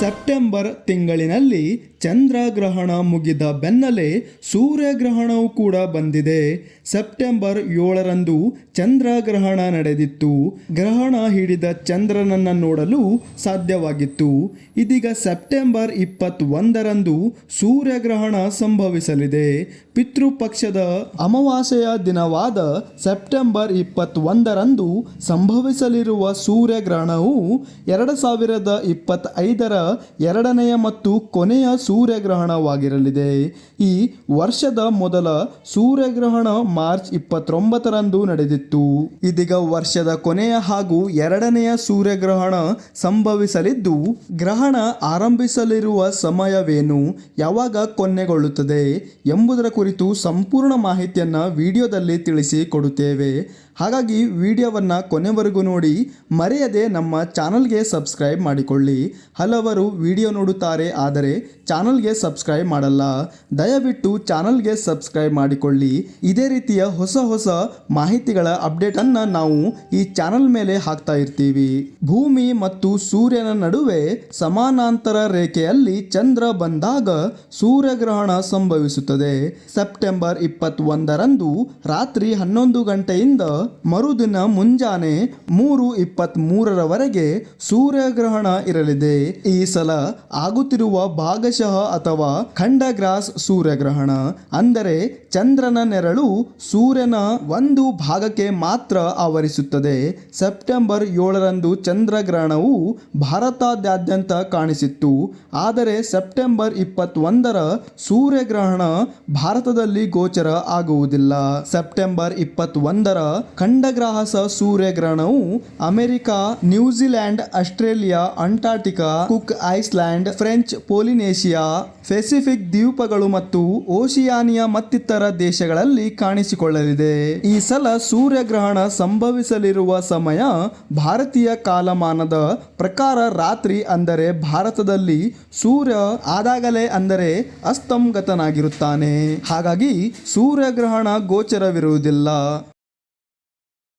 September ತಿಂಗಳಿನಲ್ಲಿ ಚಂದ್ರಗ್ರಹಣ ಮುಗಿದ ಬೆನ್ನಲ್ಲೇ ಸೂರ್ಯಗ್ರಹಣವು ಕೂಡ ಬಂದಿದೆ. ಸೆಪ್ಟೆಂಬರ್ ಏಳರಂದು ಚಂದ್ರಗ್ರಹಣ ನಡೆದಿತ್ತು. ಗ್ರಹಣ ಹಿಡಿದ ಚಂದ್ರನನ್ನು ನೋಡಲು ಸಾಧ್ಯವಾಗಿತ್ತು. ಇದೀಗ ಸೆಪ್ಟೆಂಬರ್ ಇಪ್ಪತ್ತೊಂದರಂದು ಸೂರ್ಯಗ್ರಹಣ ಸಂಭವಿಸಲಿದೆ. ಪಿತೃಪಕ್ಷದ ಅಮಾವಾಸ್ಯೆಯ ದಿನವಾದ ಸೆಪ್ಟೆಂಬರ್ ಇಪ್ಪತ್ತೊಂದರಂದು ಸಂಭವಿಸಲಿರುವ ಸೂರ್ಯಗ್ರಹಣವು ಎರಡು ಸಾವಿರದ ಇಪ್ಪತ್ತೈದರ ಎರಡನೆಯ ಮತ್ತು ಕೊನೆಯ ಸೂರ್ಯಗ್ರಹಣವಾಗಿರಲಿದೆ. ಈ ವರ್ಷದ ಮೊದಲ ಸೂರ್ಯಗ್ರಹಣ ಮಾರ್ಚ್ ಇಪ್ಪತ್ತೊಂಬತ್ತರಂದು ನಡೆದಿತ್ತು. ಇದೀಗ ವರ್ಷದ ಕೊನೆಯ ಹಾಗೂ ಎರಡನೆಯ ಸೂರ್ಯಗ್ರಹಣ ಸಂಭವಿಸಲಿದ್ದು, ಗ್ರಹಣ ಆರಂಭಿಸಲಿರುವ ಸಮಯವೇನು, ಯಾವಾಗ ಕೊನೆಗೊಳ್ಳುತ್ತದೆ ಎಂಬುದರ ಕುರಿತು ಸಂಪೂರ್ಣ ಮಾಹಿತಿಯನ್ನು ವಿಡಿಯೋದಲ್ಲಿ ತಿಳಿಸಿ ಕೊಡುತ್ತೇವೆ. ಹಾಗಾಗಿ ವಿಡಿಯೋವನ್ನು ಕೊನೆವರೆಗೂ ನೋಡಿ, ಮರೆಯದೆ ನಮ್ಮ ಚಾನಲ್ಗೆ ಸಬ್ಸ್ಕ್ರೈಬ್ ಮಾಡಿಕೊಳ್ಳಿ. ಹಲವರು ವಿಡಿಯೋ ನೋಡುತ್ತಾರೆ ಆದರೆ ಚಾನಲ್ಗೆ ಸಬ್ಸ್ಕ್ರೈಬ್ ಮಾಡಲ್ಲ, ದಯವಿಟ್ಟು ಚಾನಲ್ಗೆ ಸಬ್ಸ್ಕ್ರೈಬ್ ಮಾಡಿಕೊಳ್ಳಿ. ಇದೇ ರೀತಿಯ ಹೊಸ ಹೊಸ ಮಾಹಿತಿಗಳ ಅಪ್ಡೇಟನ್ನು ನಾವು ಈ ಚಾನಲ್ ಮೇಲೆ ಹಾಕ್ತಾ ಇರ್ತೀವಿ. ಭೂಮಿ ಮತ್ತು ಸೂರ್ಯನ ನಡುವೆ ಸಮಾನಾಂತರ ರೇಖೆಯಲ್ಲಿ ಚಂದ್ರ ಬಂದಾಗ ಸೂರ್ಯಗ್ರಹಣ ಸಂಭವಿಸುತ್ತದೆ. ಸೆಪ್ಟೆಂಬರ್ ಇಪ್ಪತ್ತೊಂದರಂದು ರಾತ್ರಿ ಹನ್ನೊಂದು ಗಂಟೆಯಿಂದ ಮರುದಿನ ಮುಂಜಾನೆ ಮೂರು ಇಪ್ಪತ್ತ್ ಮೂರರವರೆಗೆ ಸೂರ್ಯಗ್ರಹಣ ಇರಲಿದೆ. ಈ ಸಲ ಆಗುತ್ತಿರುವ ಭಾಗಶಃ ಅಥವಾ ಖಂಡಗ್ರಾಸ್ ಸೂರ್ಯಗ್ರಹಣ, ಅಂದರೆ ಚಂದ್ರನ ನೆರಳು ಸೂರ್ಯನ ಒಂದು ಭಾಗಕ್ಕೆ ಮಾತ್ರ ಆವರಿಸುತ್ತದೆ. ಸೆಪ್ಟೆಂಬರ್ ಏಳರಂದು ಚಂದ್ರಗ್ರಹಣವು ಭಾರತದಾದ್ಯಂತ ಕಾಣಿಸಿತ್ತು. ಆದರೆ ಸೆಪ್ಟೆಂಬರ್ ಇಪ್ಪತ್ತೊಂದರ ಸೂರ್ಯಗ್ರಹಣ ಭಾರತದಲ್ಲಿ ಗೋಚರ ಆಗುವುದಿಲ್ಲ. ಸೆಪ್ಟೆಂಬರ್ ಇಪ್ಪತ್ತೊಂದರ ಖಂಡಗ್ರಾಹಸ ಸೂರ್ಯಗ್ರಹಣವು America New Zealand Australia Antarctica Cook island, French, Polynesia, Pacific ದ್ವೀಪಗಳು ಮತ್ತು ಓಷಿಯಾನಿಯಾ ಮತ್ತಿತರ ದೇಶಗಳಲ್ಲಿ ಕಾಣಿಸಿಕೊಳ್ಳಲಿದೆ. ಈ ಸಲ ಸೂರ್ಯಗ್ರಹಣ ಸಂಭವಿಸಲಿರುವ ಸಮಯ ಭಾರತೀಯ ಕಾಲಮಾನದ ಪ್ರಕಾರ ರಾತ್ರಿ ಅಂದರೆ ಭಾರತದಲ್ಲಿ ಸೂರ್ಯ ಆದಾಗಲೇ ಅಂದರೆ ಅಸ್ತಂಗತನಾಗಿರುತ್ತಾನೆ. ಹಾಗಾಗಿ ಸೂರ್ಯಗ್ರಹಣ ಗೋಚರವಿರುವುದಿಲ್ಲ.